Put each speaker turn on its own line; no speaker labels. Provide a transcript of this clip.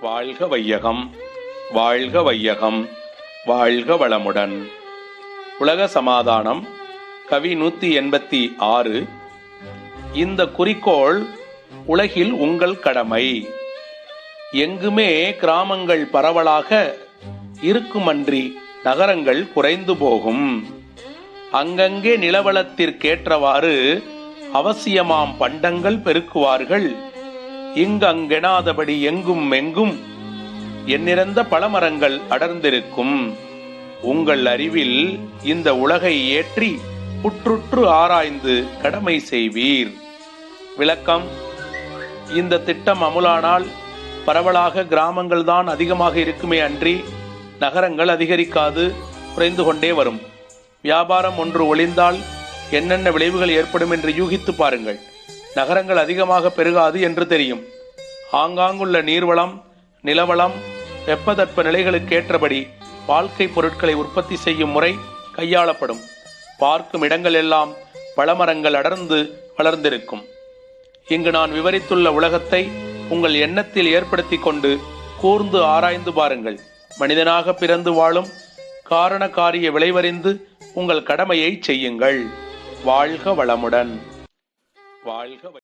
வாழ்க வையகம் வாழ்க வையகம் வாழ்க வளமுடன். உலக சமாதானம் கவி நூத்தி எண்பத்தி ஆறு. இந்த குறிக்கோள் உலகில் உங்கள் கடமை. எங்குமே கிராமங்கள் பரவலாக இருக்குமன்றி நகரங்கள் குறைந்து போகும். அங்கங்கே நிலவளத்திற்கேற்றவாறு அவசியமாம் பண்டங்கள் பெருக்குவார்கள். இங்கங்கெனாதபடி எங்கும் எங்கும் எண்ணிறந்த பழமரங்கள் அடர்ந்திருக்கும். உங்கள் அறிவில் இந்த உலகை ஏற்றி புற்றுற்று ஆராய்ந்து கடமை செய்வீர். விளக்கம் இந்த திட்டம் அமுலானால் பரவலாக கிராமங்கள் தான் அதிகமாக இருக்குமே அன்றி நகரங்கள் அதிகரிக்காது குறைந்து கொண்டே வரும். வியாபாரம் ஒன்று ஒளிந்தால் என்னென்ன விளைவுகள் ஏற்படும் என்று யூகித்து பாருங்கள். நகரங்கள் அதிகமாக பெருகாது என்று தெரியும். ஆங்காங்குள்ள நீர்வளம் நிலவளம் வெப்பதட்ப நிலைகளுக்கேற்றபடி வாழ்க்கை பொருட்களை உற்பத்தி செய்யும் முறை கையாளப்படும். பார்க்கும் இடங்கள் எல்லாம் பழமரங்கள் அடர்ந்து வளர்ந்திருக்கும். இங்கு நான் விவரித்துள்ள உலகத்தை உங்கள் எண்ணத்தில் ஏற்படுத்தி கொண்டு கூர்ந்து ஆராய்ந்து பாருங்கள். மனிதனாக பிறந்து வாழும் காரண காரிய விளைவறிந்து உங்கள் கடமையை செய்யுங்கள். வாழ்க வளமுடன். வாழ்க